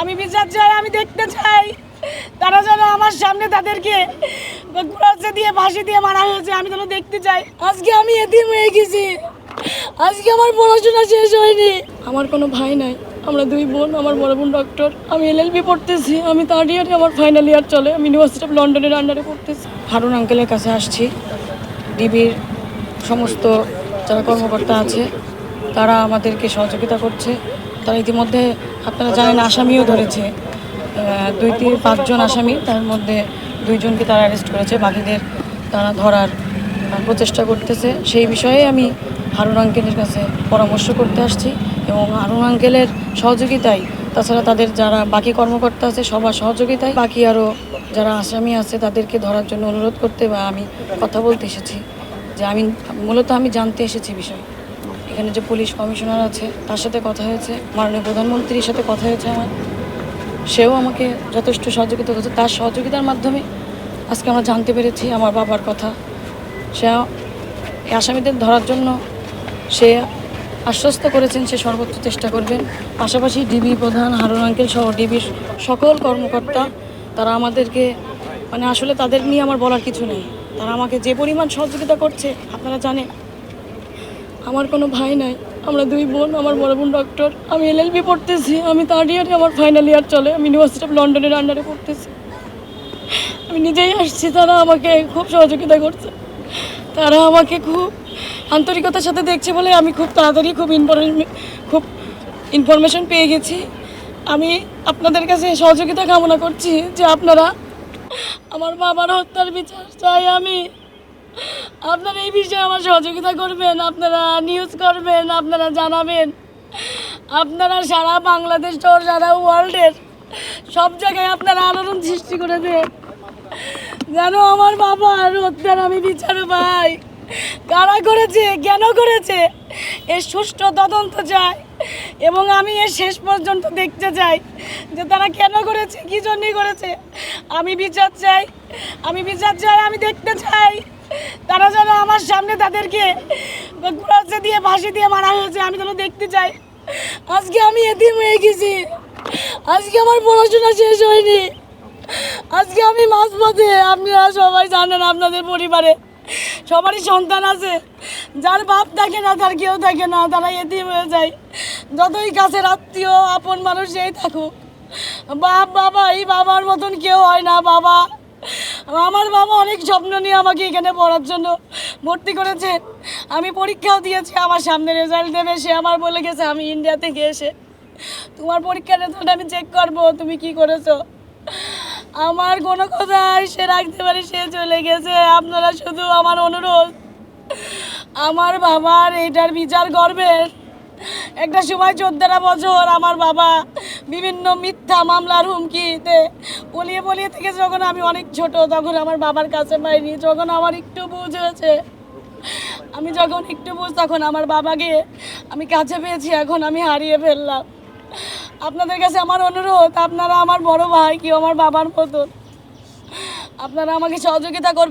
আমি বিচার চাই, আমি দেখতে চাই। তারা যেন আমার সামনে তাদেরকে কুড়াচ্ছে দিয়ে, ফাঁসি দিয়ে মারা হয়েছে, আমি যেন দেখতে চাই। আজকে আমি এতিম হয়ে গেছি। আজকে আমার পড়াশোনা শেষ হয়নি। আমার কোনো ভাই নাই। আমরা দুই বোন, আমার বড় বোন ডক্টর আমি এলএলবি পড়তেছি। আমি থার্ড ইয়ারে আমার ফাইনাল ইয়ার চলে। আমি ইউনিভার্সিটি অফ লন্ডনের আন্ডারে পড়তেছি। হারুন আঙ্কেলের কাছে আসছি। ডিবির সমস্ত যারা কর্মকর্তা আছে তারা আমাদেরকে সহযোগিতা করছে। তারা ইতিমধ্যে আপনারা জানেন আসামিও ধরেছে। দুই তিন পাঁচজন আসামি, তার মধ্যে দুইজনকে তারা অ্যারেস্ট করেছে। বাকিদের তারা ধরার প্রচেষ্টা করতেছে। সেই বিষয়ে আমি হারুন আঙ্কেলের কাছে পরামর্শ করতে আসছি এবং হারুন আঙ্কেলের সহযোগিতায়, তাছাড়া তাদের যারা বাকি কর্মকর্তা আছে, সবার সহযোগিতায় বাকি আরও যারা আসামি আছে, তাদেরকে ধরার জন্য অনুরোধ করতে বা আমি কথা বলতে এসেছি। যে আমি, মূলত আমি জানতে এসেছি বিষয়। এখানে যে পুলিশ কমিশনার আছে, তার সাথে কথা হয়েছে, মাননীয় প্রধানমন্ত্রীর সাথে কথা হয়েছে আমার। সেও আমাকে যথেষ্ট সহযোগিতা করেছে। তার সহযোগিতার মাধ্যমে আজকে আমরা জানতে পেরেছি আমার বাবার কথা। সে আসামিদের ধরার জন্য সে আশ্বস্ত করেছেন, সে সর্বোচ্চ চেষ্টা করবেন। পাশাপাশি ডিবি প্রধান হারুন আঙ্কেল সহ ডিবির সকল কর্মকর্তা, তারা আমাদেরকে মানে আসলে তাদের নিয়ে আমার বলার কিছু নেই। তারা আমাকে যে পরিমাণ সহযোগিতা করছে, আপনারা জানেন আমার কোনো ভাই নাই, আমরা দুই বোন, আমার বড় বোন ডক্টর আমি এলএলবি পড়তেছি, আমি থার্ড ইয়ারে আমার ফাইনাল ইয়ার চলে, আমি ইউনিভার্সিটি অফ লন্ডনের আন্ডারে পড়তেছি। আমি নিজেই আসছি, তারা আমাকে খুব সহযোগিতা করছে। তারা আমাকে খুব আন্তরিকতার সাথে দেখছে বলে আমি খুব তাড়াতাড়ি খুব ইনফরমেশন খুব ইনফরমেশন পেয়ে গেছি। আমি আপনাদের কাছে সহযোগিতা কামনা করছি যে আপনারা আমার বাবার হত্যার বিচার চাই আমি। আপনারা এই বিষয়ে আমার সহযোগিতা করবেন, আপনারা নিউজ করবেন, আপনারা জানাবেন। আপনারা সারা বাংলাদেশ সহ সারা ওয়ার্ল্ডের সব জায়গায় আপনারা আলোড়ন সৃষ্টি করে দেন। যেন আমার বাবার হত্যার আমি বিচার পাই কারা করেছে, কেন করেছে, এর সুষ্ঠু তদন্ত চাই এবং আমি এর শেষ পর্যন্ত দেখতে চাই যে তারা কেন করেছে, কী জন্যই করেছে। আমি বিচার চাই, আমি বিচার চাই, আমি দেখতে চাই। আমার সামনে তাদেরকে কুড়াচ্ছে দিয়ে, ফাঁসি দিয়ে মারা হয়েছে, আমি যেন দেখতে চাই। আজকে আমি এতিম হয়ে গেছি। আজকে আমার পড়াশোনা শেষ হয়নি। আজকে আমি মাছ পথে, আপনারা সবাই জানেন আপনাদের পরিবারে, সবারই সন্তান আছে। যার বাপ থাকে না, তার কেউ থাকে না তারা এতিম হয়ে যায়। যতই কাছের আত্মীয়, আপন মানুষ যেই থাকুক, বাপ, বাবা, এই বাবার মতন কেউ হয় না, বাবা। আমার বাবা অনেক স্বপ্ন নিয়ে আমাকে এখানে পড়ার জন্য ভর্তি করেছে। আমি পরীক্ষাও দিয়েছি, আমার সামনে রেজাল্ট দেবে, সে আমার বলে গেছে, আমি ইন্ডিয়া থেকে এসে তোমার পরীক্ষার রেজাল্ট আমি চেক করব, তুমি কি করেছ? আমার কোনো কথাই সে রাখতে পারে, সে চলে গেছে। আপনারা শুধু আমার অনুরোধ, আমার বাবার এটার বিচার করবেন একটা সময় চোদ্দটা বছর আমার বাবা বিভিন্ন মিথ্যা মামলার হুমকিতে। বলিয়ে বলিয়ে থেকে যখন আমি অনেক ছোট, তখন আমার বাবার কাছে পাইনি, যখন আমার একটু বুঝ হয়েছে। আমি যখন একটু বুঝ, তখন আমার বাবাকে আমি কাছে পেয়েছি, এখন আমি হারিয়ে ফেললাম। আপনাদের কাছে আমার অনুরোধ, আপনারা আমার বড় ভাই, কেউ আমার বাবার মতন। আপনারা আমাকে সহযোগিতা করবেন।